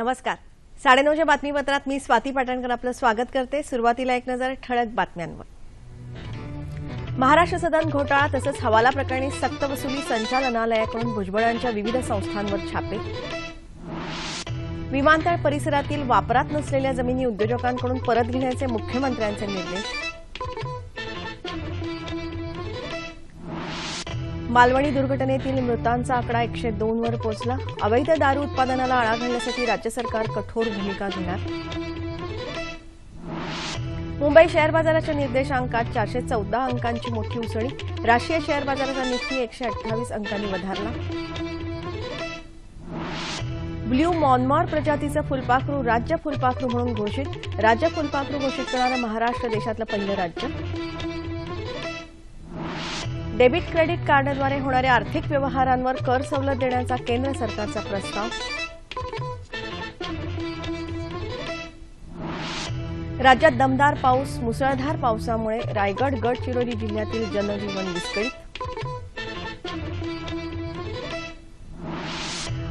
नमस्कार. साडेनऊच्या बातमीपत्रात मी स्वाती पाटणकर आपलं स्वागत करते. सुरुवातीला एक नजर ठळक बातम्यांवर. महाराष्ट्र सदन घोटाळा तसंच हवाला प्रकरणी सक्तवसुली संचालनालयाकडून भुजबळांच्या विविध संस्थांवर छापे. विमानतळ परिसरातील वापरात नसलेल्या जमिनी उद्योजकांकडून परत घेण्याचे मुख्यमंत्र्यांचे निर्देश. मालवणी दुर्घटनेतील मृतांचा आकडा एकशे दोनवर पोहोचला अवैध दारू उत्पादनाला आळा घालण्यासाठी राज्य सरकार कठोर भूमिका घेणार. मुंबई शेअर बाजाराच्या निर्देशांकात चारशे चौदा अंकांची मोठी उसळी. राष्ट्रीय शेअर बाजाराचा निफ्टी एकशे अठ्ठावीस अंकांनी वधारला. ब्ल्यू मॉनमॉर प्रजातीचं फुलपाखरू राज्य फुलपाखरू म्हणून घोषित. राज्य फुलपाखरू घोषित करणारं महाराष्ट्र देशातलं पहिलं राज्य. डेबिट क्रेडिट कार्डद्वारे होणाऱ्या आर्थिक व्यवहारांवर कर सवलत देण्याचा केंद्र सरकारचा प्रस्ताव. राज्यात दमदार पाऊस मुसळधार पावसामुळे रायगड गडचिरोली जिल्ह्यातील जनजीवन विस्कळीत.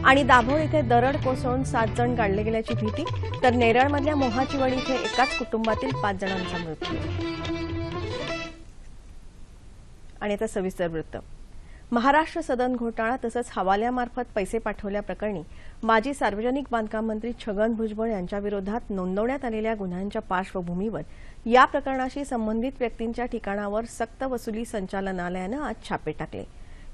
आणि दाभोळ इथे दरड कोसळून सात जण काढले गेल्याची भीती तर नेरळमधल्या मोहाचीवडी इथे एकाच कुटुंबातील पाच जणांचा मृत्यू. आणि आता सविस्तर वृत्त. महाराष्ट्र सदन घोटाळा तसंच हवाल्यामार्फत पैसे पाठवल्याप्रकरणी माजी सार्वजनिक बांधकाम मंत्री छगन भुजबळ यांच्याविरोधात नोंदवण्यात आलेल्या गुन्ह्यांच्या पार्श्वभूमीवर या प्रकरणाशी संबंधित व्यक्तींच्या ठिकाणावर सक्तवसुली संचालनालयानं आज छापे टाकले.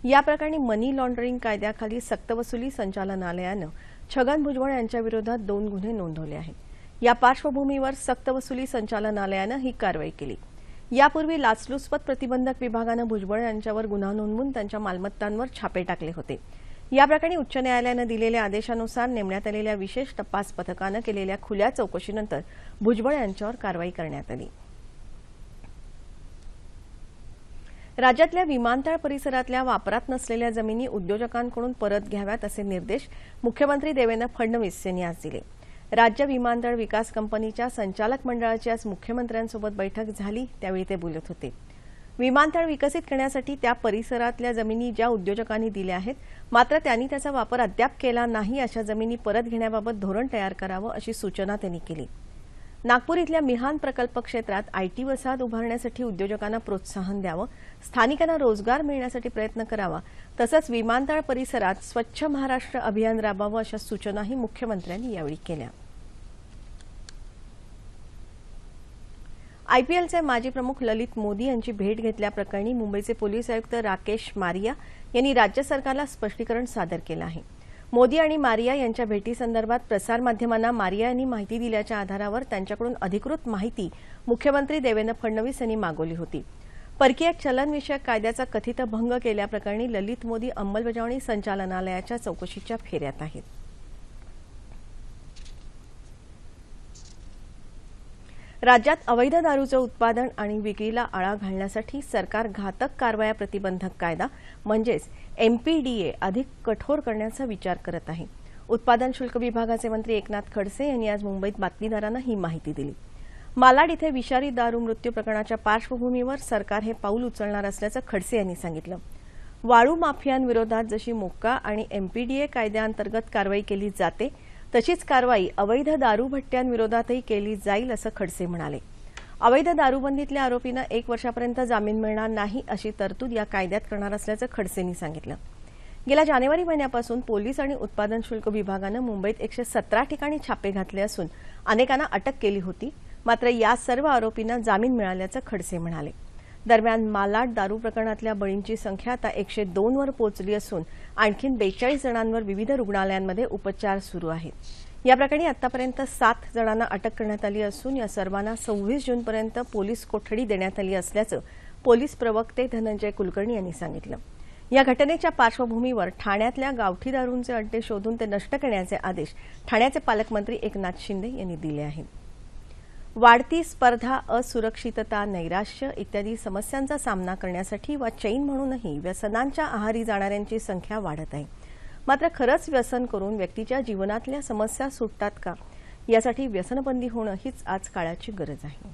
या प्रकरणी मनी लॉन्ड्रिंग कायद्याखाली सक्तवसुली संचालनालयानं छगन भुजबळ यांच्याविरोधात दोन गुन्हे नोंदवले आहेत. या पार्श्वभूमीवर सक्तवसुली संचालनालयानं ही कारवाई केली. यापूर्वी लाचलुचपत प्रतिबंधक विभागानं भुजबळ यांच्यावर गुन्हा नोंदवून त्यांच्या मालमत्तांवर छापे टाकले होते. या प्रकरणी उच्च न्यायालयानं दिलेल्या आदेशानुसार नेमण्यात आलेल्या विशेष तपास पथकानं केलेल्या खुल्या चौकशीनंतर भुजबळ यांच्यावर कारवाई करण्यात आली. राज्यातल्या विमानतळ परिसरातल्या वापरात नसलेल्या जमिनी उद्योजकांकडून परत घ्याव्यात असे निर्देश मुख्यमंत्री देवेंद्र फडणवीस यांनी आज दिले. राज्य विमानतळ विकास कंपनीच्या संचालक मंडळाची आज मुख्यमंत्र्यांसोबत बैठक झाली त्यावेळी ते बोलत होते. विमानतळ विकसित करण्यासाठी त्या परिसरातल्या जमिनी ज्या उद्योजकांनी दिल्या आहेत मात्र त्यांनी त्याचा वापर अद्याप केला नाही अशा जमिनी परत घेण्याबाबत धोरण तयार करावं अशी सूचना त्यांनी केली. नागपूर इथल्या मिहान प्रकल्प क्षेत्रात आयटी वसाहत उभारण्यासाठी उद्योजकांना प्रोत्साहन द्यावं स्थानिकांना रोजगार मिळण्यासाठी प्रयत्न करावा तसंच विमानतळ परिसरात स्वच्छ महाराष्ट्र अभियान राबवावं अशा सूचनाही मुख्यमंत्र्यांनी यावेळी केल्या. आयपीएलचे माजी प्रमुख ललित मोदी यांची भेट घेतल्याप्रकरणी मुंबईचे पोलीस आयुक्त राकेश मारिया यांनी राज्य सरकारला स्पष्टीकरण सादर केलं आहे. मोदी आणि मारिया यांच्या भेटीसंदर्भात प्रसारमाध्यमांना मारिया यांनी माहिती दिल्याच्या आधारावर त्यांच्याकडून अधिकृत माहिती मुख्यमंत्री देवेंद्र फडणवीस यांनी मागवली होती. परकीय चलनविषयक कायद्याचा कथित भंग केल्याप्रकरणी ललित मोदी अंमलबजावणी संचालनालयाच्या चौकशीच्या फेऱ्यात आहेत. राज्यात अवैध दारूचं उत्पादन आणि विक्रीला आळा घालण्यासाठी सरकार घातक कारवाया प्रतिबंधक कायदा म्हणजेच एमपीडीए अधिक कठोर करण्याचा विचार करत आहे. उत्पादन शुल्क विभागाचे मंत्री एकनाथ खडसे यांनी आज मुंबईत बातमीदारांना ही माहिती दिली. मालाड इथे विषारी दारू मृत्यू प्रकरणाच्या पार्श्वभूमीवर सरकार हे पाऊल उचलणार असल्याचं खडसे यांनी सांगितलं. वाळू माफियांविरोधात जशी मोक्का आणि एमपीडीए कायद्याअंतर्गत कारवाई केली जाते तशीच कारवाई अवैध दारू भट्ट्यांविरोधातही केली जाईल असं खडसे म्हणाले. अवैध दारूबंदीतल्या आरोपींना एक वर्षापर्यंत जामीन मिळणार नाही अशी तरतूद या कायद्यात करणार असल्याचं खडसेंनी सांगितलं. गेल्या जानेवारी महिन्यापासून पोलीस आणि उत्पादन शुल्क विभागानं मुंबईत एकशे सतरा ठिकाणी छापे घातले असून अनेकांना अटक केली होती. मात्र या सर्व आरोपींना जामीन मिळाल्याचं खडसे म्हणाले. दरम्यान मालाड दारू प्रकरणातल्या बळींची संख्या आता एकशे दोनवर पोहोचली असून आणखीन बेचाळीस जणांवर विविध रुग्णालयांमध्ये उपचार सुरू आहेत. या प्रकरणी आतापर्यंत सात जणांना अटक करण्यात आली असून या सर्वांना सव्वीस जूनपर्यंत पोलीस कोठडी देण्यात आली असल्याचं पोलीस प्रवक्ते धनंजय कुलकर्णी यांनी सांगितलं. या घटनेच्या पार्श्वभूमीवर ठाण्यातल्या गावठी दारूंचे अड्डे शोधून ते नष्ट करण्याचे आदेश ठाण्याचे पालकमंत्री एकनाथ शिंदे यांनी दिले आहेत. वाढती स्पर्धा असुरक्षितता नैराश्य इत्यादी समस्यांचा सामना करण्यासाठी वा चैन म्हणूनही व्यसनांच्या आहारी जाणाऱ्यांची संख्या वाढत आहे. मात्र खरंच व्यसन करून व्यक्तीच्या जीवनातल्या समस्या सुटतात का? यासाठी व्यसनबंदी होणं हीच आज काळाची गरज आहे.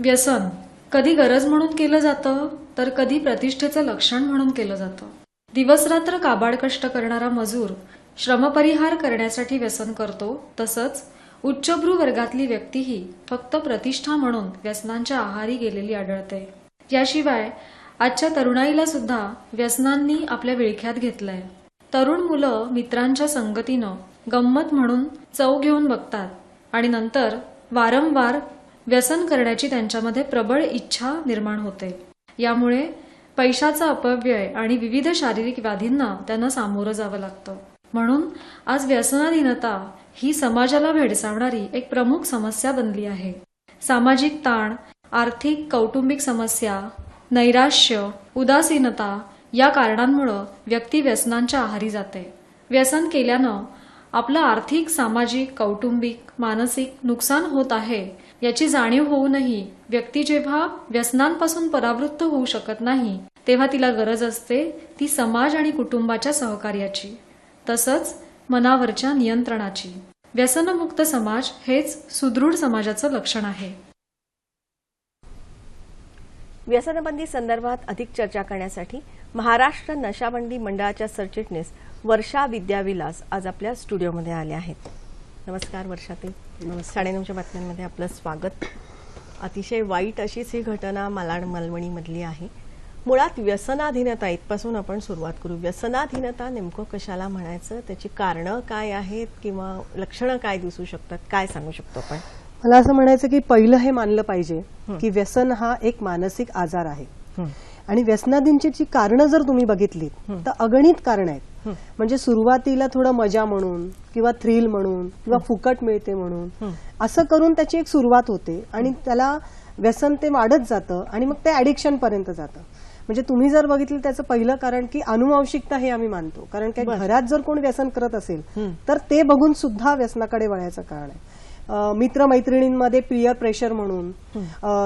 व्यसन. कधी गरज म्हणून केलं जातं तर कधी प्रतिष्ठेचं लक्षण म्हणून केलं जातं. दिवसरात्र काबाड कष्ट करणारा मजूर श्रमपरिहार करण्यासाठी व्यसन करतो तसंच उच्चभ्रू वर्गातली व्यक्तीही फक्त प्रतिष्ठा म्हणून व्यसनांच्या आहारी गेलेली आढळते. याशिवाय आजच्या तरुणाईला सुद्धा व्यसनांनी आपल्या विळख्यात घेतलंय. तरुण मुलं मित्रांच्या संगतीनं गंमत म्हणून चव घेऊन बघतात आणि नंतर वारंवार व्यसन करण्याची त्यांच्यामध्ये प्रबळ इच्छा निर्माण होते. यामुळे पैशाचा अपव्यय आणि विविध शारीरिक व्याधींना त्यांना सामोरं जावं लागतं. म्हणून आज व्यसनाधीनता ही समाजाला भेडसावणारी एक प्रमुख समस्या बनली आहे. सामाजिक ताण आर्थिक कौटुंबिक समस्या नैराश्य उदासीनता या कारणांमुळं व्यक्ती व्यसनांच्या आहारी जाते. व्यसन केल्यानं आपलं आर्थिक सामाजिक कौटुंबिक मानसिक नुकसान होत आहे याची जाणीव होऊनही व्यक्ती जेव्हा व्यसनांपासून परावृत्त होऊ शकत नाही तेव्हा तिला गरज असते ती समाज आणि कुटुंबाच्या सहकार्याची. तसंच मनावरच्या नियंत्रणाची. व्यसनमुक्त समाज हेच सुदृढ समाजाचं लक्षण आहे. व्यसनबंदी संदर्भात अधिक चर्चा करण्यासाठी महाराष्ट्र नशाबंदी मंडळाच्या सरचिटणीस वर्षा विद्याविलास आज आपल्या स्टुडिओमध्ये आल्या आहेत. नमस्कार वर्षाताई साडेनऊच्या बातम्यांमध्ये आपलं स्वागत. अतिशय वाईट अशीच ही घटना मालाड मलवणीमधली आहे. मुळात व्यसनाधीनता इथपासून आपण सुरुवात करू. व्यसनाधीनता नेमकं कशाला म्हणायचं? त्याची कारणं काय आहेत किंवा लक्षणं काय दिसू शकतात? काय सांगू शकतो आपण? मला असं म्हणायचं की पहिलं हे मानलं पाहिजे की व्यसन हा एक मानसिक आजार आहे. आणि व्यसनाधीनची कारणं जर तुम्ही बघितली तर अगणित कारण आहेत. म्हणजे सुरुवातीला थोडं मजा म्हणून किंवा थ्रिल म्हणून किंवा फुकट मिळते म्हणून. असं करून त्याची एक सुरुवात होते आणि त्याला व्यसन ते वाढत जातं आणि मग ते ऍडिक्शन पर्यंत जातं. म्हणजे तुम्ही जर बघितलं त्याचं पहिलं कारण की अनुवांशिकता हे आम्ही मानतो. कारण काय घरात जर कोण व्यसन करत असेल तर ते बघून सुद्धा व्यसनाकडे वळायचं कारण आहे. मित्रमैत्रिणींमध्ये पियर प्रेशर म्हणून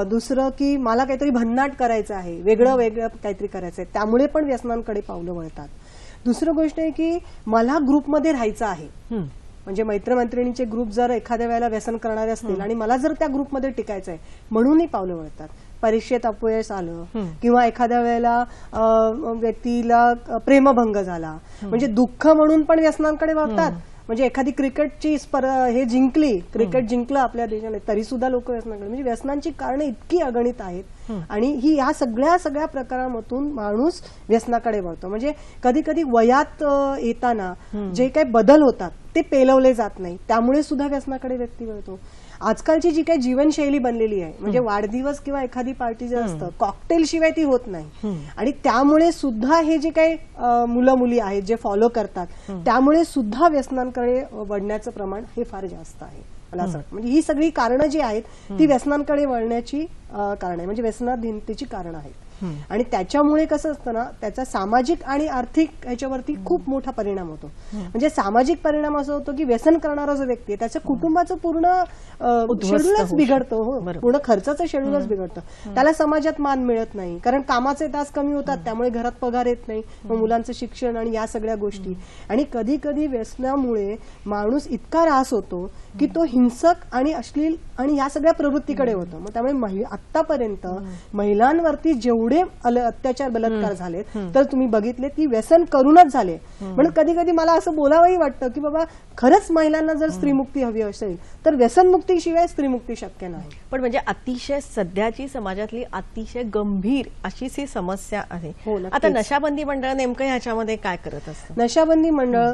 दुसरं की मला काहीतरी भन्नाट करायचं आहे वेगळं वेगळं काहीतरी करायचं आहे त्यामुळे पण व्यसनांकडे पावलं वळतात. दुसरं गोष्ट आहे की मला ग्रुपमध्ये राहायचं आहे. म्हणजे मैत्रमैत्रिणींचे ग्रुप जर एखाद्या वेळेला व्यसन करणारे असतील आणि मला जर त्या ग्रुपमध्ये टिकायचं आहे म्हणूनही पावलं वळतात. परीक्षेत अपयश आलं किंवा एखाद्या वेळेला व्यक्तीला प्रेमभंग झाला. म्हणजे दुःख म्हणून पण व्यसनांकडे वळतात म्हणजे एखादी क्रिकेटची स्पर्धा हे जिंकली क्रिकेट जिंकलं आपल्या देशाने तरी सुद्धा लोक व्यसनाकडे म्हणजे व्यसनांची कारणं इतकी अगणित आहेत आणि ही या सगळ्या सगळ्या प्रकारामधून माणूस व्यसनाकडे वळतो. म्हणजे कधी कधी वयात येताना जे काही बदल होतात ते पेलवले जात नाही. त्यामुळे सुद्धा व्यसनाकडे व्यक्ती वळतो. आजकालची जी काही जीवनशैली बनलेली आहे म्हणजे वाढदिवस किंवा एखादी पार्टी जे असतं कॉकटेल शिवाय ती होत नाही. आणि त्यामुळे सुद्धा हे जे काही मुलं मुली आहेत जे फॉलो करतात त्यामुळे सुद्धा व्यसनांकडे वळण्याचं प्रमाण हे फार जास्त आहे. मला असं वाटतं. म्हणजे ही सगळी कारणं जी आहेत ती व्यसनांकडे वळण्याची कारण आहे म्हणजे व्यसनाधीनतेची कारणं आहेत. आणि त्याच्यामुळे कसं असतं ना त्याचा सामाजिक आणि आर्थिक ह्याच्यावरती खूप मोठा परिणाम होतो. म्हणजे सामाजिक परिणाम असं होतो की व्यसन करणारा जो व्यक्ती आहे त्याच्या कुटुंबाचं पूर्ण शेड्यूलच बिघडतो हो. पूर्ण खर्चाचं शेड्यूलच बिघडतं. त्याला समाजात मान मिळत नाही. कारण कामाचे तास कमी होतात त्यामुळे घरात पगार येत नाही. मग मुलांचं शिक्षण आणि या सगळ्या गोष्टी. आणि कधी कधी व्यसनामुळे माणूस इतका रास होतो की तो हिंसक आणि अश्लील आणि या सगळ्या प्रवृत्तीकडे होतो. मग त्यामुळे आतापर्यंत महिलांवरती जेवढे अल- अत्याचार बलात्कार झालेत तर तुम्ही बघितले की व्यसन करूनच झाले. म्हणून कधी कधी मला असं बोलावंही वाटतं की बाबा खरंच महिलांना जर स्त्रीमुक्ती हवी असेल तर व्यसनमुक्तीशिवाय स्त्रीमुक्ती शक्य नाही. पण म्हणजे अतिशय सध्याची समाजातली अतिशय गंभीर अशीच ही समस्या आहे. हो. आता नशाबंदी मंडळ नेमकं ह्याच्यामध्ये काय करत असतं? नशाबंदी मंडळ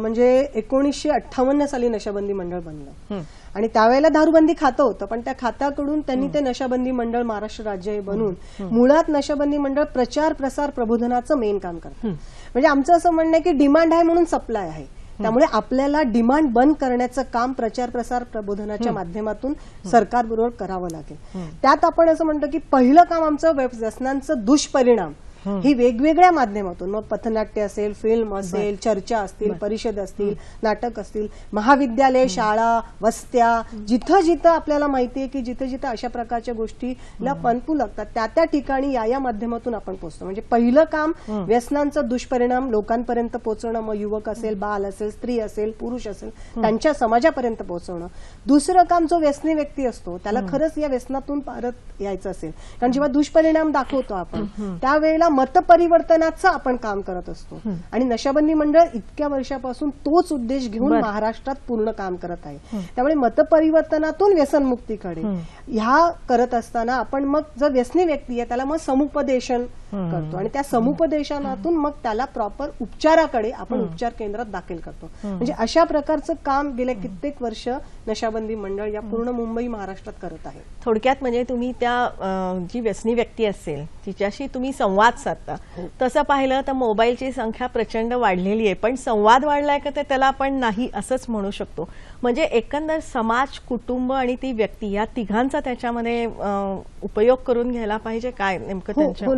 म्हणजे एकोणीसशे अठ्ठावन्न साली नशाबंदी मंडळ बनलं. आणि त्यावेळेला दारूबंदी खातं होतं. पण त्या खात्याकडून त्यांनी ते नशाबंदी मंडळ महाराष्ट्र राज्य हे बनवून मुळात नशाबंदी मंडळ प्रचार प्रसार प्रबोधनाचं मेन काम करतं. म्हणजे आमचं असं म्हणणं आहे की डिमांड आहे म्हणून सप्लाय आहे. त्यामुळे आपल्याला डिमांड बंद करण्याचं काम प्रचार प्रसार प्रबोधनाच्या माध्यमातून सरकारबरोबर करावं लागेल. त्यात आपण असं म्हणतो की पहिलं काम आमचं व्यसनांचं दुष्परिणाम. ही. वेगवेगळ्या माध्यमातून मग पथनाट्य असेल फिल्म असेल चर्चा असतील परिषद असतील नाटक असतील महाविद्यालय शाळा वस्त्या जिथं जिथं आपल्याला माहिती आहे की जिथं जिथं अशा प्रकारच्या गोष्टीला पणपू लागतात त्या त्या ठिकाणी या या माध्यमातून आपण पोहोचतो. म्हणजे पहिलं काम व्यसनांचा दुष्परिणाम लोकांपर्यंत पोहोचवणं मग युवक असेल बाल असेल स्त्री असेल पुरुष असेल त्यांच्या समाजापर्यंत पोहोचवणं. दुसरं काम जो व्यसनी व्यक्ती असतो त्याला खरंच या व्यसनातून परत यायचं असेल. कारण जेव्हा दुष्परिणाम दाखवतो आपण त्यावेळेला मतपरिवर्तनाचं आपण काम करत असतो. आणि नशाबंदी मंडळ इतक्या वर्षापासून तोच उद्देश घेऊन. महाराष्ट्रात पूर्ण काम करत आहे. त्यामुळे मतपरिवर्तनातून व्यसनमुक्तीकडे ह्या करत असताना आपण मग जर व्यसनी व्यक्ती आहे त्याला मग समुपदेशन करतो. आणि त्या समुपदेशनातून मग त्याला प्रॉपर उपचाराकडे आपण उपचार केंद्रात दाखल करतो. म्हणजे अशा प्रकारचं काम गेल्या कित्येक वर्ष नशाबंदी मंडळ या पूर्ण मुंबई महाराष्ट्रात करत आहे. थोडक्यात म्हणजे तुम्ही त्या जी व्यसनी व्यक्ती असेल तिच्याशी तुम्ही संवाद साधता. हो. तसं पाहिलं तर मोबाईलची संख्या प्रचंड वाढलेली आहे. पण संवाद वाढलाय का ते त्याला आपण नाही असंच म्हणू शकतो. म्हणजे एकंदर समाज कुटुंब आणि ती व्यक्ती या तिघांचा त्याच्यामध्ये उपयोग करून घ्यायला पाहिजे काय नेमकं हो त्यांच्या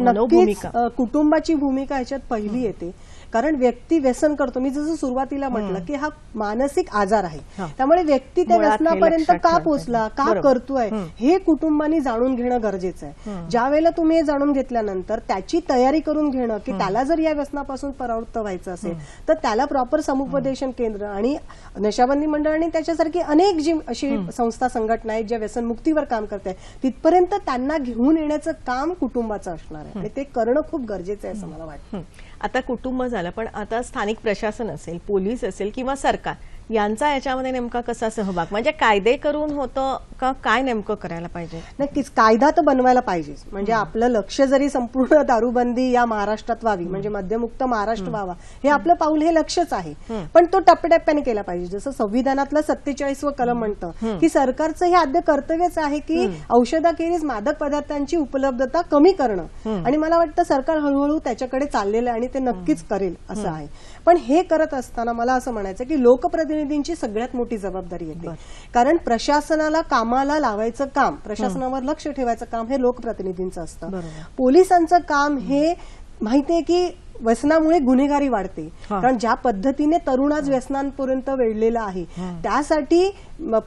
कुटुंबाची भूमिका याच्यात पहिली येते. कारण व्यक्ती व्यसन करतो. मी जसं सुरुवातीला म्हटलं की हा मानसिक आजार आहे. त्यामुळे व्यक्ती त्या व्यसनापर्यंत का पाहिजे. का. करतोय? हे. कुटुंबानी जाणून घेणं गरजेचं आहे. ज्या वेळेला तुम्ही हे जाणून घेतल्यानंतर त्याची तयारी करून घेणं की त्याला जर या व्यसनापासून परावृत्त व्हायचं असेल तर त्याला प्रॉपर समुपदेशन केंद्र आणि नशाबंदी मंडळ आणि त्याच्यासारखी अनेक जी अशी संस्था संघटना आहेत ज्या व्यसनमुक्तीवर काम करत आहेत तिथपर्यंत त्यांना घेऊन येण्याचं काम कुटुंबाचं असणार आहे. आणि ते करणं खूप गरजेचं आहे असं मला वाटतं. आता कुटुंब झालं पण आता स्थानिक प्रशासन असेल पोलीस असेल किंवा सरकार यांचा याच्यामध्ये नेमका कसा सहभाग? म्हणजे कायदे करून होतं का काय नेमकं करायला पाहिजे? नक्कीच कायदा तर बनवायला पाहिजेच. म्हणजे आपलं लक्ष जरी संपूर्ण दारूबंदी या महाराष्ट्रात व्हावी म्हणजे मद्यमुक्त महाराष्ट्र व्हावा हे आपलं पाऊल हे लक्षच आहे. पण तो टप्प्याटप्प्याने केला पाहिजे. जसं संविधानातलं सत्तेचाळीस व कलम म्हणतं की सरकारचं हे आद्य कर्तव्यच आहे की औषधाखेरीज मादक पदार्थांची उपलब्धता कमी करणं. आणि मला वाटतं सरकार हळूहळू त्याच्याकडे चाललेलं आहे आणि ते नक्कीच करेल असं आहे. पण हे करत असताना मला असं म्हणायचं की लोकप्रतिनिधींची सगळ्यात मोठी जबाबदारी येते. कारण प्रशासनाला कामाला लावायचं काम प्रशासनावर लक्ष ठेवायचं काम हे लोकप्रतिनिधींचं असतं. पोलिसांचं काम हे माहितीये की व्यसनामुळे गुन्हेगारी वाढते. कारण ज्या पद्धतीने तरुण आज व्यसनांपर्यंत वेढलेला आहे त्यासाठी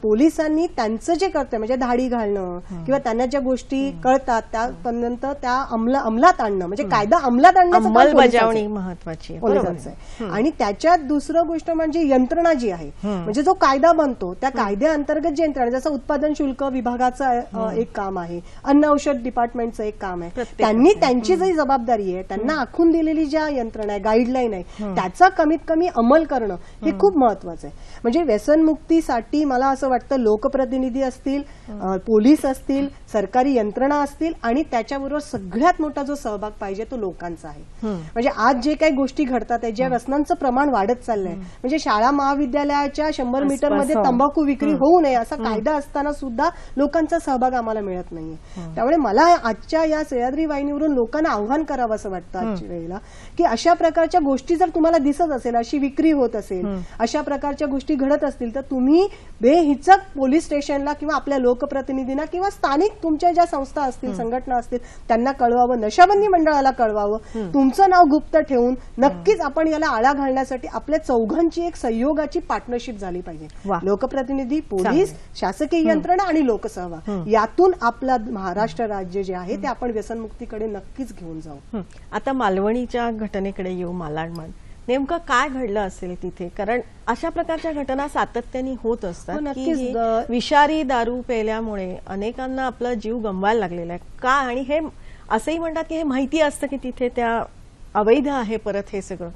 पोलिसांनी त्यांचं जे कर्तव्य म्हणजे धाडी घालणं किंवा त्यांना ज्या गोष्टी कळतात त्यापर्यंत त्या अंमल अंमलात आणणं म्हणजे कायदा अंमलात आणण्याचं. अंमलबजावणी महत्वाची पोलिसांचं आहे. आणि त्याच्यात दुसरं गोष्ट म्हणजे यंत्रणा जी आहे म्हणजे जो कायदा बनतो त्या कायद्याअंतर्गत जे यंत्रणा जसं उत्पादन शुल्क विभागाचं एक काम आहे अन्न औषध डिपार्टमेंटचं एक काम आहे. त्यांनी त्यांची जी जबाबदारी आहे त्यांना आखून दिलेली ज्या यंत्रणा आहे गाईडलाईन आहे त्याचा कमीत कमी अंमल करणं हे. खूप महत्वाचं आहे. म्हणजे व्यसनमुक्तीसाठी मला असं वाटतं लोकप्रतिनिधी असतील पोलीस असतील सरकारी यंत्रणा असतील आणि त्याच्याबरोबर सगळ्यात मोठा जो सहभाग पाहिजे तो लोकांचा आहे. म्हणजे आज जे काही गोष्टी घडतात आहे ज्या व्यसनांचं प्रमाण वाढत चाललंय म्हणजे शाळा महाविद्यालयाच्या शंभर मीटरमध्ये हो. तंबाखू विक्री होऊ नये असा कायदा असताना सुद्धा लोकांचा सहभाग आम्हाला मिळत नाहीये. त्यामुळे मला आजच्या या सह्याद्री वाहिनीवरून लोकांना आव्हान करावं असं वाटतं आजच्या वेळेला की अशा प्रकारच्या गोष्टी जर तुम्हाला दिसत असेल अशी विक्री होत असेल अशा प्रकारच्या गोष्टी घडत असतील तर तुम्ही बेहिचक पोलीस स्टेशनला किंवा आपल्या लोकप्रतिनिधींना किंवा स्थानिक तुमच्या ज्या संस्था असतील संघटना असतील त्यांना कळवावं नशाबंदी मंडळाला कळवावं. तुमचं नाव गुप्त ठेवून नक्कीच आपण याला आळा घालण्यासाठी आपल्या चौघांची एक सहयोगाची पार्टनरशिप झाली पाहिजे. लोकप्रतिनिधी पोलीस शासकीय यंत्रणा आणि लोकसहभाग यातून आपला महाराष्ट्र राज्य जे आहे ते आपण व्यसनमुक्तीकडे नक्कीच घेऊन जाऊ. आता मालवणीच्या घटनेकडे येऊ मालाडमन नेमकं काय घडलं असेल तिथे? कारण अशा प्रकारच्या घटना सातत्याने होत असतात. ही विषारी दारू पेल्यामुळे अनेकांना आपला जीव गमवायला लागलेला आहे. का? आणि हे असंही म्हणतात की हे माहिती असतं की तिथे त्या अवैध आहे परत हे सगळं.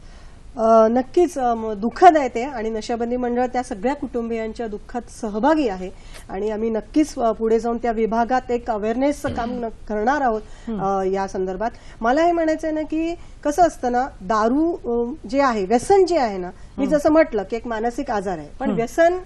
नक्कीच दुःखद आहे ते आणि नशाबंदी मंडळ त्या सगळ्या कुटुंबियांच्या दुःखात सहभागी आहे. आणि आम्ही नक्कीच पुढे जाऊन त्या विभागात एक अवेअरनेसचं काम करणार आहोत या संदर्भात. मला हे म्हणायचं आहे ना की कसं असतं ना दारू जे आहे व्यसन जे आहे ना मी जसं म्हटलं की एक मानसिक आजार आहे. पण व्यसन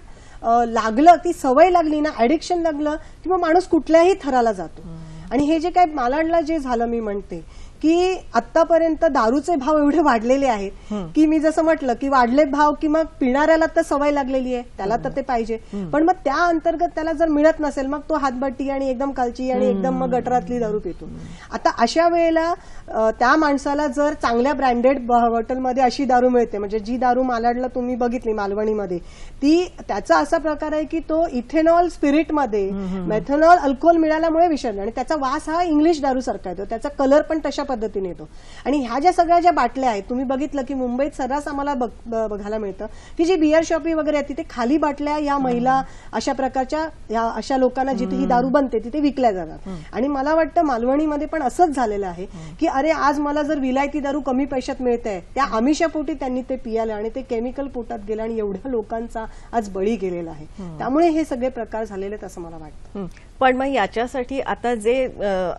लागलं ती सवय लागली ना ऍडिक्शन लागलं किंवा माणूस कुठल्याही थराला जातो. आणि हे जे काय मालाडला जे झालं मी म्हणते की आतापर्यंत दारूचे भाव एवढे वाढलेले आहेत की मी जसं म्हटलं की वाढले भाव की मग पिणाऱ्याला तर सवय लागलेली आहे त्याला तर ते पाहिजे. पण मग त्या अंतर्गत त्याला जर मिळत नसेल मग तो हातबट्टी आणि एकदम कालची आणि एकदम मग गटरातली दारू पितो. आता अशा वेळेला त्या माणसाला जर चांगल्या ब्रँडेड हॉटेलमध्ये अशी दारू मिळते म्हणजे जी दारू मालाडला तुम्ही बघितली मालवणीमध्ये ती त्याचा असा प्रकार आहे की तो इथेनॉल स्पिरिटमध्ये मेथनॉल अल्कोहोल मिळाल्यामुळे विषारी आणि त्याचा वास हा इंग्लिश दारू सारखा येतो. त्याचा कलर पण तशा पद्धतीने येतो. आणि ह्या ज्या सगळ्या ज्या बाटल्या आहेत तुम्ही बघितलं की मुंबईत सर्रास आम्हाला बघायला मिळतं की जी बिअर शॉपी वगैरे आहे तिथे खाली बाटल्या या महिला अशा प्रकारच्या या अशा लोकांना जिथे ही दारू बनते तिथे विकल्या जातात. आणि मला वाटतं मालवणीमध्ये पण असंच झालेलं आहे की अरे आज मला जर विलायती दारू कमी पैशात मिळते त्या आमिषापोटी त्यांनी ते पियालं आणि ते केमिकल पोटात गेलं आणि एवढ्या लोकांचा आज बळी गेलेला आहे. त्यामुळे हे सगळे प्रकार झालेले आहेत असं मला वाटतं. पण मग याच्यासाठी आता जे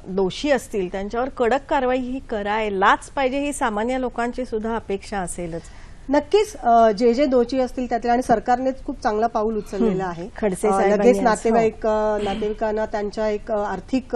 दोषी असतील त्यांच्यावर कडक कारवाई ही करायलाच पाहिजे ही सामान्य लोकांची सुद्धा अपेक्षा असेलच. नक्कीच जे जे दोषी असतील त्यातले आणि सरकारनेच खूप चांगला पाऊल उचललेलं आहे. खडसे लगेच नातेवाईक नातेवाईकांना त्यांच्या एक आर्थिक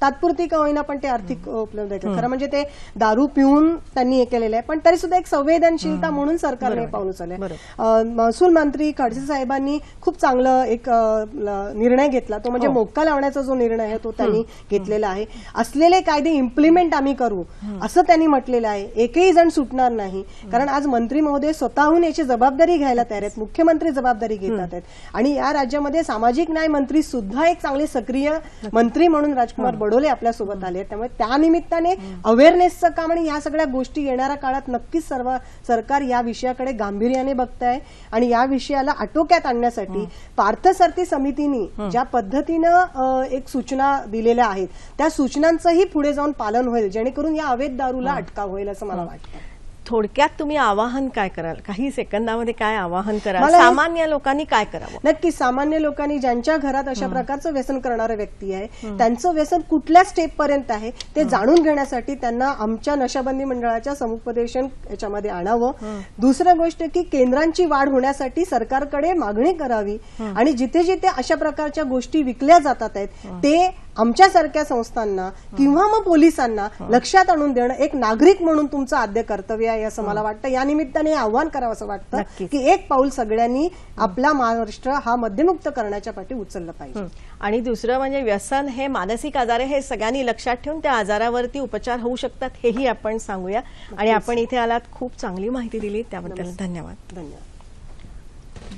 तात्पुरती का होईना पण ते आर्थिक उपलब्ध आहेत खरं म्हणजे ते दारू पिऊन त्यांनी हे केलेलं आहे. पण तरी सुद्धा एक संवेदनशीलता म्हणून सरकारने पाऊल उचललंय. महसूल मंत्री खडसे साहेबांनी खूप चांगलं एक निर्णय घेतला. तो म्हणजे हो. मोक्का लावण्याचा जो निर्णय आहे तो त्यांनी घेतलेला आहे. असलेले कायदे इम्प्लिमेंट आम्ही करू. असं त्यांनी म्हटलेलं आहे. एकही जण सुटणार नाही. कारण आज मंत्री महोदय स्वतःहून याची जबाबदारी घ्यायला तयार आहेत. मुख्यमंत्री जबाबदारी घेतात आहेत. आणि या राज्यामध्ये सामाजिक न्याय मंत्री सुद्धा एक चांगले सक्रिय मंत्री म्हणून राजकुमार बडोले आपल्यासोबत आले त्यामुळे त्या निमित्ताने अवेअरनेसचं काम आणि या सगळ्या गोष्टी येणाऱ्या काळात नक्कीच सर्व सरकार या विषयाकडे गांभीर्याने बघत आहे आणि या विषयाला आटोक्यात आणण्यासाठी पार्थसारथी समितीने ज्या पद्धतीनं एक सूचना दिलेल्या आहेत त्या सूचनांचंही पुढे जाऊन पालन होईल जेणेकरून या अवैध दारूला अटकाव होईल असं मला वाटतं थोडक्यात तुम्ही आवाहन काय कराल? काही सेकंदामध्ये काय आवाहन कराल? सामान्य लोकांनी काय करावं? नक्की सामान्य लोकांनी ज्यांच्या घरात अशा प्रकारचं व्यसन करणारा व्यक्ती आहे त्यांचं व्यसन कुठल्या स्टेप पर्यंत आहे ते जाणून घेण्यासाठी त्यांना आमच्या नशाबंदी मंडळाच्या समुपदेशन याच्यामध्ये आणावं. दुसरं गोष्ट की केंद्रांची वाढ होण्यासाठी सरकारकडे मागणी करावी आणि जिथे जिथे अशा प्रकारच्या गोष्टी विकल्या जातात आहेत ते आमच्यासारख्या संस्थांना किंवा मग पोलिसांना लक्षात आणून देणं एक नागरिक म्हणून तुमचं आद्य कर्तव्य आहे असं मला वाटतं. या निमित्ताने आव्हान करावं असं वाटतं. की एक पाऊल सगळ्यांनी आपला महाराष्ट्र हा मध्यमुक्त करण्याच्या पाठी उचललं पाहिजे. आणि दुसरं म्हणजे व्यसन हे मानसिक आजार आहे हे सगळ्यांनी लक्षात ठेवून त्या आजारावरती उपचार होऊ शकतात हेही आपण सांगूया. आणि आपण इथे आलात खूप चांगली माहिती दिली त्याबद्दल धन्यवाद. धन्यवाद.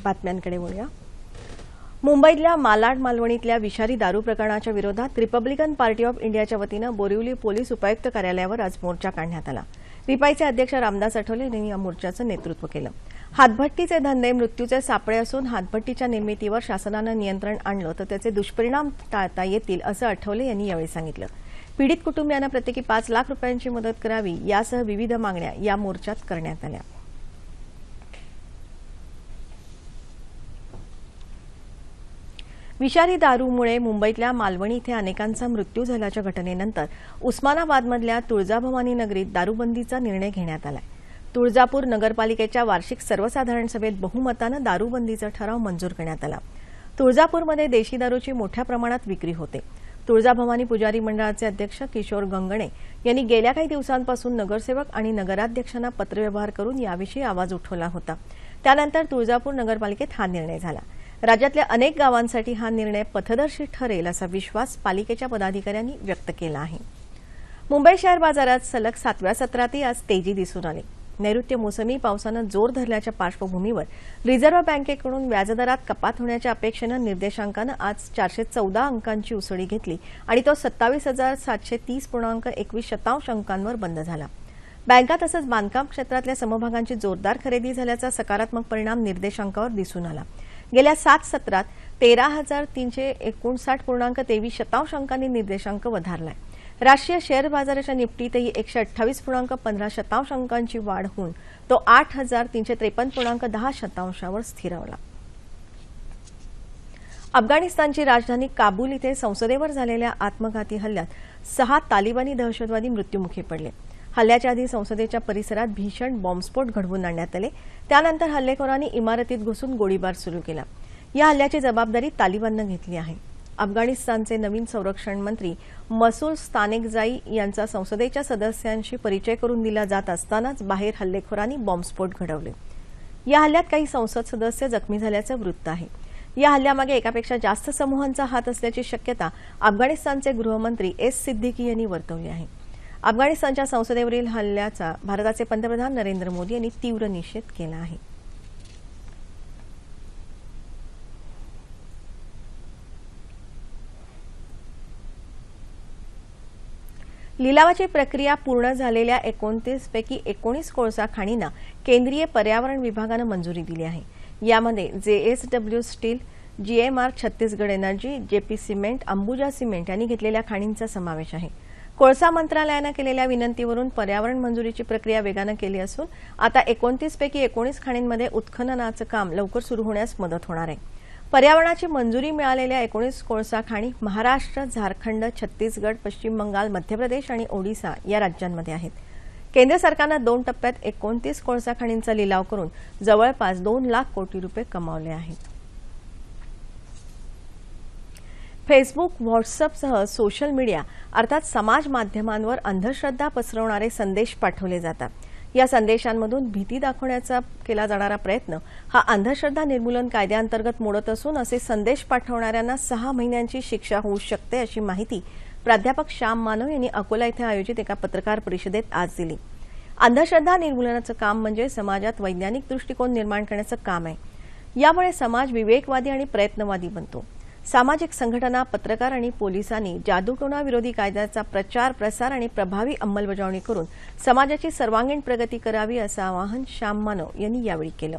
बातम्यांकडे वळूया. मुंबईतल्या मालाड मालवणीतल्या विषारी दारू प्रकरणाच्या विरोधात रिपब्लिकन पार्टी ऑफ इंडियाच्या वतीनं बोरिवली पोलीस उपायुक्त कार्यालयावर आज मोर्चा काढण्यात आला. रिपाईचे अध्यक्ष रामदास आठवले यांनी या मोर्चाचं नेतृत्व केलं. हातभट्टीचे धंदे मृत्यूचे सापळे असून हातभट्टीच्या निर्मितीवर शासनानं नियंत्रण आणलं तर त्याचे दुष्परिणाम टाळता येतील असं आठवले यांनी यावेळी सांगितलं. पीडित कुटुंबियांना प्रत्येकी पाच लाख रुपयांची मदत करावी यासह विविध मागण्या या मोर्चात करण्यात आल्या. विषारी दारूमुळे मुंबईतल्या मालवणी इथे अनेकांचा मृत्यू झाल्याच्या घटनेनंतर उस्मानाबादमधल्या तुळजाभवानी नगरीत दारूबंदीचा निर्णय घेण्यात आलाय. तुळजापूर नगरपालिकेच्या वार्षिक सर्वसाधारण सभेत बहुमतानं दारूबंदीचा ठराव मंजूर करण्यात आला. तुळजापूरमध्ये देशी दारूची मोठ्या प्रमाणात विक्री होते. तुळजाभवानी पुजारी मंडळाचे अध्यक्ष किशोर गंगणे यांनी गेल्या काही दिवसांपासून नगरसेवक आणि नगराध्यक्षांना पत्रव्यवहार करून याविषयी आवाज उठवला होता. त्यानंतर तुळजापूर नगरपालिकेत हा निर्णय झाला. राज्यातल्या अनेक गावांसाठी हा निर्णय पथदर्शी ठरेल असा विश्वास पालिकेच्या पदाधिकाऱ्यांनी व्यक्त केला आहे. मुंबई शेअर बाजारात सलग सातव्या सत्रातही आज तेजी दिसून आली. नैऋत्य मोसमी पावसानं जोर धरल्याच्या पार्श्वभूमीवर रिझर्व्ह बँकेकडून व्याजदरात कपात होण्याच्या अपेक्षेनं निर्देशांकानं आज चारशे चौदा अंकांची उसळी घेतली आणि तो सत्तावीस हजार सातशे तीस पूर्णांक एकवीस शतांश अंकांवर बंद झाला. बँका तसंच बांधकाम क्षेत्रातल्या समभागांची जोरदार खरेदी झाल्याचा सकारात्मक परिणाम निर्देशांकावर दिसून आला. गेल्या सात सत्रात तेरा हजार तीनशे एकोणसाठ पूर्णांक तेवीस शतांश अंकांनी निर्देशांक वधारलाय. राष्ट्रीय शेअर बाजाराच्या निफ्टीतही एकशे अठ्ठावीस पूर्णांक पंधरा शतांश अंकांची वाढ होऊन तो आठ हजार तीनशे त्रेपन्न पूर्णांक दहा शतांशावर स्थिरावला. अफगाणिस्तानची राजधानी काबूल इथे संसदेवर झालेल्या आत्मघाती हल्ल्यात सहा तालिबानी दहशतवादी मृत्युमुखी पडले. हल्ल्याच्या आधी संसदेच्या परिसरात भीषण बॉम्बस्फोट घडवून आणण्यात आले. त्यानंतर हल्लेखोरांनी इमारतीत घुसून गोळीबार सुरू केला. या हल्ल्याची जबाबदारी तालिबाननं घेतली आहे. अफगाणिस्तानचे नवीन संरक्षण मंत्री मसूल स्थानिकजाई यांचा संसदेच्या सदस्यांशी परिचय करून दिला जात असतानाच बाहेर हल्लेखोरांनी बॉम्बस्फोट घडवले. या हल्ल्यात काही संसद सदस्य जखमी झाल्याचं वृत्त आहे. या हल्ल्यामागे एकापेक्षा जास्त समूहांचा हात असल्याची शक्यता अफगाणिस्तानचे गृहमंत्री एस सिद्दीकी यांनी वर्तवली आहे. अफगाणिस्तानच्या संसदेवरील हल्ल्याचा भारताचे पंतप्रधान नरेंद्र मोदी यांनी तीव्र निषेध केला आहे. लिलावाची प्रक्रिया पूर्ण झालेल्या एकोणतीस पैकी एकोणीस कोळसा खाणींना केंद्रीय पर्यावरण विभागानं मंजुरी दिली आहे. यामध्ये JSW steel GMR Chhattisgarh energy JP cement Ambuja cement यांनी घेतलेल्या खाणींचा समावेश आहे. कोळसा मंत्रालयानं केलेल्या विनंतीवरून पर्यावरण मंजुरीची प्रक्रिया वेगानं केली असून आता एकोणतीस पैकी एकोणीस खाणींमध्ये उत्खननाचं काम लवकर सुरू होण्यास मदत होणार आहे. पर्यावरणाची मंजुरी मिळालेल्या एकोणीस कोळसा खाणी महाराष्ट्र झारखंड छत्तीसगड पश्चिम बंगाल मध्य प्रदेश आणि ओडिसा या राज्यांमध्ये आहेत. केंद्र सरकारनं दोन टप्प्यात एकोणतीस कोळसा खाणींचा लिलाव करून जवळपास दोन लाख कोटी रुपये कमावले आहेत. फेसबुक व्हॉट्सअपसह सोशल मीडिया अर्थात समाज माध्यमांवर अंधश्रद्धा पसरवणारे संदेश पाठवले जातात. या संदेशांमधून भीती दाखवण्याचा केला जाणारा प्रयत्न हा अंधश्रद्धा निर्मूलन कायद्याअंतर्गत मोडत असून असे संदेश पाठवणाऱ्यांना सहा महिन्यांची शिक्षा होऊ शकते अशी माहिती प्राध्यापक श्याम मानव यांनी अकोला इथं आयोजित एका पत्रकार परिषदेत आज दिली. अंधश्रद्धा निर्मूलनाचं काम म्हणजे समाजात वैज्ञानिक दृष्टिकोन निर्माण करण्याचं काम आहे. यामुळे समाज विवेकवादी आणि प्रयत्नवादी बनतो. सामाजिक संघटना पत्रकार आणि पोलिसांनी जादूटोणा विरोधी कायद्याचा प्रचार प्रसार आणि प्रभावी अंमलबजावणी करून समाजाची सर्वांगीण प्रगती करावी असं आवाहन श्याम मानव यांनी यावेळी केलं.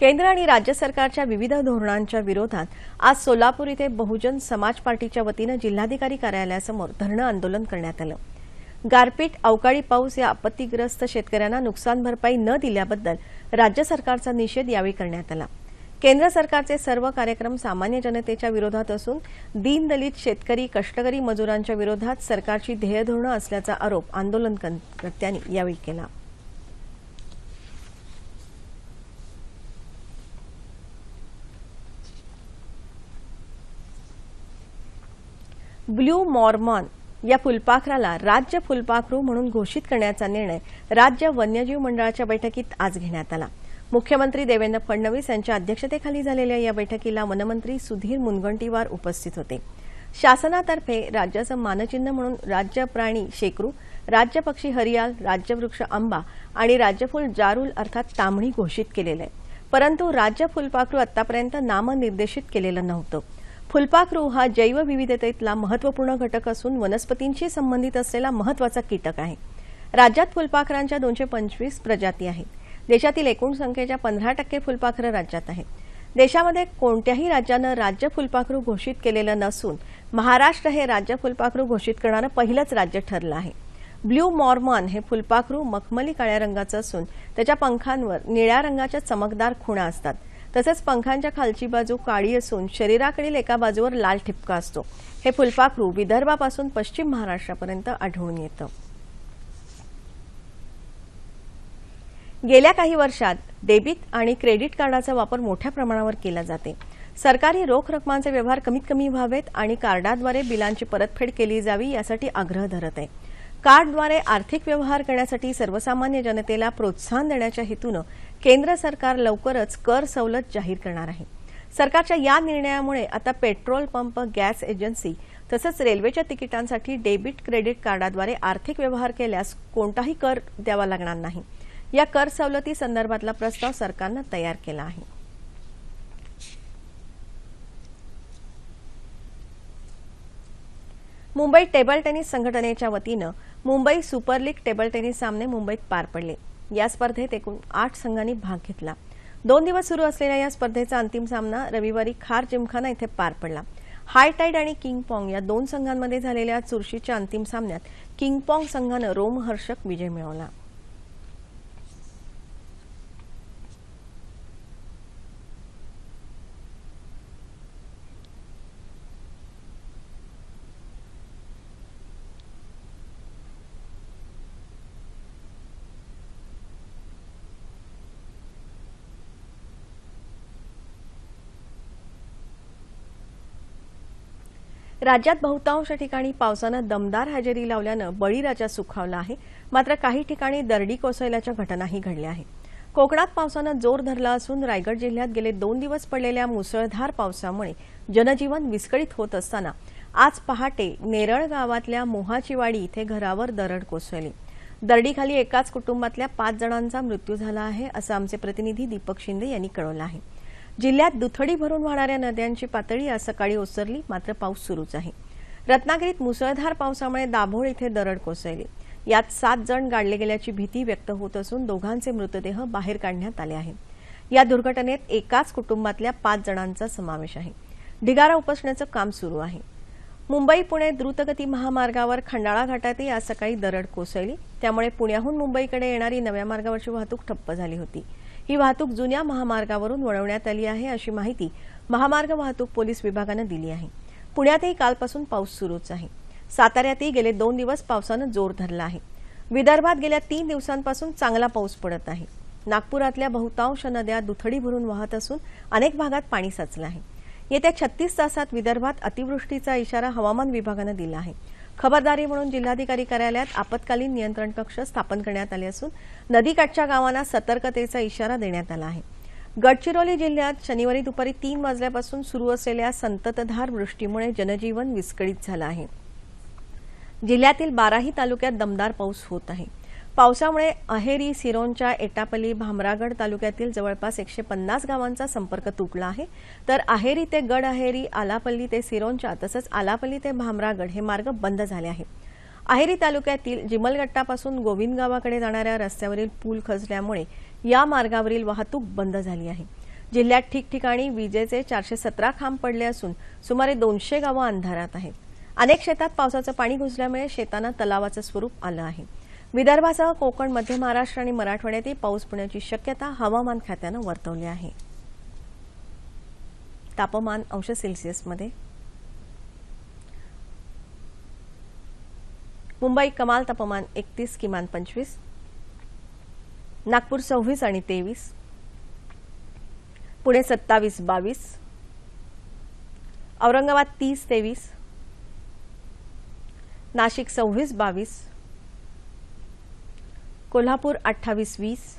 केंद्र आणि राज्य सरकारच्या विविध धोरणांच्या विरोधात आज सोलापूर इथे बहुजन समाज पार्टीच्या वतीनं जिल्हाधिकारी कार्यालयासमोर धरणं आंदोलन करण्यात आलं. गारपीट अवकाळी पाऊस या आपत्तीग्रस्त शेतकऱ्यांना नुकसान भरपाई न दिल्याबद्दल राज्य सरकारचा निषेध यावेळी करण्यात आला. केंद्र सरकारचे सर्व कार्यक्रम सामान्य जनतेच्या विरोधात असून दीनदलित शेतकरी कष्टकरी मजुरांच्या विरोधात सरकारची ध्येयधोरणं असल्याचा आरोप आंदोलनकर्त्यांनी यावेळी केला. ब्ल्यू मॉर्मॉन या फुलपाखराला राज्य फुलपाखरू म्हणून घोषित करण्याचा निर्णय राज्य वन्यजीव मंडळाच्या बैठकीत आज घेण्यात आला. मुख्यमंत्री देवेंद्र फडणवीस यांच्या अध्यक्षतेखाली झालेल्या या बैठकीला वनमंत्री सुधीर मुनगंटीवार उपस्थित होते. शासनातर्फे राज्याचं मानचिन्ह म्हणून राज्य प्राणी शेकरू राज्य पक्षी हरियाल राज्यवृक्ष आंबा आणि राज्यफूल जारूल अर्थात तांबणी घोषित केलेलं आहे. परंतु राज्य फुलपाखरू आतापर्यंत नामनिर्देशित केलेलं नव्हतं. फुलपाखरू हा जैवविविधतेतला महत्त्वपूर्ण घटक असून वनस्पतींशी संबंधित असलेला महत्त्वाचा कीटक आहे. राज्यात फुलपाखरांच्या दोनशे पंचवीस प्रजाती आहेत. देशातील एकूण संख्येच्या पंधरा टक्के फुलपाखरं राज्यात आहेत. देशामध्ये कोणत्याही राज्यानं राज्य फुलपाखरू घोषित केलेलं नसून महाराष्ट्र हे राज्य फुलपाखरू घोषित करणारं पहिलंच राज्य ठरलं आहे. ब्ल्यू मॉर्मॉन हे फुलपाखरू मखमली काळ्या रंगाचं असून त्याच्या पंखांवर निळ्या रंगाच्या चमकदार खुणा असतात. तसंच पंखांच्या खालची बाजू काळी असून शरीराकडील एका बाजूवर लाल ठिपका असतो. हे फुलपाखरू विदर्भापासून पश्चिम महाराष्ट्रापर्यंत आढळून येतं. गेल्या काही वर्षात डेबिट आणि क्रेडिट कार्डाचा वापर मोठ्या प्रमाणावर केला जाते. सरकारी रोख रकमांचे व्यवहार कमीत कमी व्हावेत आणि कार्डाद्वारे बिलांची परतफेड केली जावी यासाठी आग्रह धरत आहे. कार्डद्वारे आर्थिक व्यवहार करण्यासाठी सर्वसामान्य जनतेला प्रोत्साहन देण्याच्या हेतूनं केंद्र सरकार लवकरच कर सवलत जाहीर करणार आहे. सरकारच्या या निर्णयामुळे आता पेट्रोल पंप गॅस एजन्सी तसंच रेल्वेच्या तिकिटांसाठी डेबिट क्रेडिट कार्डाद्वारे आर्थिक व्यवहार केल्यास कोणताही कर द्यावा लागणार नाही. या कर सवलती संदर्भातला प्रस्ताव सरकारनं तयार केला आहे. मुंबई टेबल टेनिस संघटनेच्या वतीनं Mumbai super league table tennis सामने मुंबईत पार पडले. या स्पर्धेत एकूण आठ संघांनी भाग घेतला. दोन दिवस सुरू असलेल्या या स्पर्धेचा अंतिम सामना रविवारी खार जिमखाना इथे पार पडला. हाय टाईड आणि किंग पॉंग या दोन संघांमध्ये झालेल्या चुरशीच्या अंतिम सामन्यात किंग पॉंग संघानं रोमहर्षक विजय मिळवला. राज्यात बहुतांश ठिकाणी पावसानं दमदार हजेरी लावल्यानं बळीराजा सुखावला आहे. मात्र काही ठिकाणी दरडी कोसळल्याच्या घटनाही घडल्या आहेत. कोकणात पावसानं जोर धरला असून रायगड जिल्ह्यात गेले दोन दिवस पडलेल्या मुसळधार पावसामुळे जनजीवन विस्कळीत होत असताना आज पहाटे नेरळ गावातल्या मोहाचीवाडी इथे घरावर दरड कोसळली. दरडीखाली एकाच कुटुंबातल्या पाच जणांचा मृत्यू झाला आहे असं आमचे प्रतिनिधी दीपक शिंदे यांनी कळवलं आहे. जिल्ह्यात दुथडी भरून वाहणाऱ्या नद्यांची पातळी आज सकाळी ओसरली मात्र पाऊस सुरूच आहे. रत्नागिरीत मुसळधार पावसामुळे दाभोळ इथे दरड कोसळली. यात सात जण गाडले गेल्याची भीती व्यक्त होत असून दोघांचे मृतदेह बाहेर काढण्यात आले आहेत. या दुर्घटनेत एकाच कुटुंबातल्या पाच जणांचा समावेश आहे. ढिगारा उपसण्याचं काम सुरू आहे. मुंबई पुणे द्रुतगती महामार्गावर खंडाळा घाटातही आज सकाळी दरड कोसळली. त्यामुळे पुण्याहून मुंबईकडे येणारी नव्या मार्गावरची वाहतूक ठप्प झाली होती. ही वाहतूक जुन्या महामार्गावरून वळवण्यात आली आहे अशी माहिती महामार्ग वाहतूक पोलीस विभागानं दिली आहे. पुण्यातही कालपासून पाऊस सुरूच आहे. साताऱ्यातही गेले दोन दिवस पावसानं जोर धरला आहे. विदर्भात गेल्या तीन दिवसांपासून चांगला पाऊस पडत आहे. नागपुरातल्या बहुतांश नद्या दुथडी भरून वाहत असून अनेक भागात पाणी साचलं आहे. येत्या छत्तीस तासात विदर्भात अतिवृष्टीचा इशारा हवामान विभागानं दिला आहे. खबरदारी म्हणून जिल्हाधिकारी कार्यालयात आपत्कालीन नियंत्रण कक्ष स्थापन करण्यात आले असून नदीकाठच्या गावांना सतर्कतेचा इशारा देण्यात आला आहे. गडचिरोली जिल्ह्यात शनिवारी दुपारी तीन वाजल्यापासून सुरू असलेल्या संततधार वृष्टीमुळे जनजीवन विस्कळीत झालं आहे. जिल्ह्यातील बाराही तालुक्यात दमदार पाऊस होत आहे. पावसामुळे अहेरी सिरोंच्या एटापल्ली भामरागड तालुक्यातील जवळपास एकशे पन्नास गावांचा संपर्क तुटला आहे. तर अहेरी ते गड अहेरी आलापल्ली ते सिरोंच्या तसंच आलापल्ली ते भामरागड हे मार्ग बंद झाले आहेत. अहेरी तालुक्यातील जिमलगट्टापासून गोविंद गावाकडे जाणाऱ्या रस्त्यावरील पूल खचल्यामुळे या मार्गावरील वाहतूक बंद झाली आहे. जिल्ह्यात ठिकठिकाणी विजेचे चारशे सतरा खांब पडले असून सुमारे दोनशे गावं अंधारात आहेत. अनेक शेतात पावसाचं पाणी घुसल्यामुळे शेतांना तलावाचं स्वरूप आलं आहे. विदर्भासह कोकण मध्य महाराष्ट्र आणि मराठवाड्यातही पाऊस पडण्याची शक्यता हवामान खात्यानं वर्तवली आहे. तापमान अंश सेल्सिअसमध्ये मुंबई कमाल तापमान एकतीस किमान पंचवीस. नागपूर सव्वीस आणि तेवीस. पुणे सत्तावीस बावीस. औरंगाबाद तीस तेवीस. नाशिक सव्वीस बावीस. कोल्हापूर अठ्ठावीस वीस.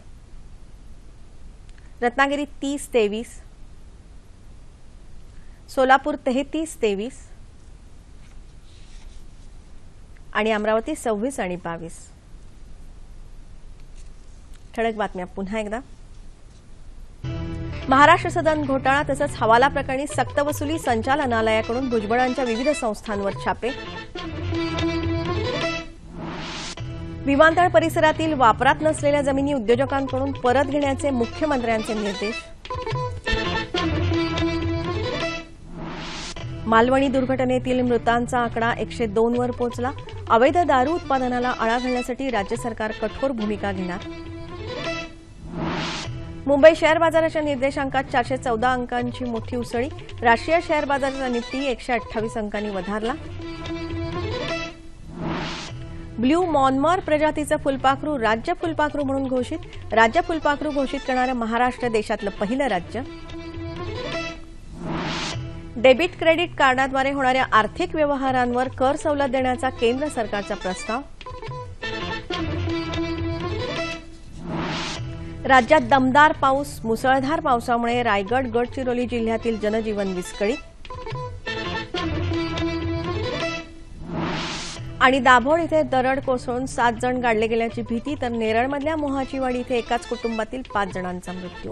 रत्नागिरी तीस तेवीस. सोलापूर तेहतीस तेवीस. आणि अमरावती सव्वीस आणि बावीस. ठळक बातम्या पुन्हा एकदा. महाराष्ट्र सदन घोटाळा तसंच हवाला प्रकरणी सक्तवसुली संचालनालयाकडून भुजबळांच्या विविध संस्थांवर छापे. विमानतळ परिसरातील वापरात नसलेल्या जमिनी उद्योजकांकडून परत घेण्याचे मुख्यमंत्र्यांचे निर्देश. मालवणी दुर्घटनेतील मृतांचा आकडा एकशे दोनवर पोहोचला अवैध दारू उत्पादनाला आळा घालण्यासाठी राज्य सरकार कठोर भूमिका घेणार. मुंबई शेअर बाजाराच्या निर्देशांकात चारशे चौदा अंकांची मोठी उसळी. राष्ट्रीय शेअर बाजाराचा निफ्टी एकशे अठ्ठावीस अंकांनी वधारला. ब्ल्यू मॉनमॉर प्रजातीचं फुलपाखरू राज्य फुलपाखरू म्हणून घोषित. राज्य फुलपाखरू घोषित करणारं महाराष्ट्र देशातलं पहिलं राज्य. डेबिट क्रेडिट कार्डाद्वारे होणाऱ्या आर्थिक व्यवहारांवर कर सवलत देण्याचा केंद्र सरकारचा प्रस्ताव. राज्यात दमदार पाऊस मुसळधार पावसामुळे रायगड गडचिरोली जिल्ह्यातील जनजीवन विस्कळीत. आणि दाभोळ इथे दरड कोसळून सात जण गाडले गेल्याची भीती तर नेरळमधल्या मोहाचीवाडी इथे एकाच कुटुंबातील पाच जणांचा मृत्यू.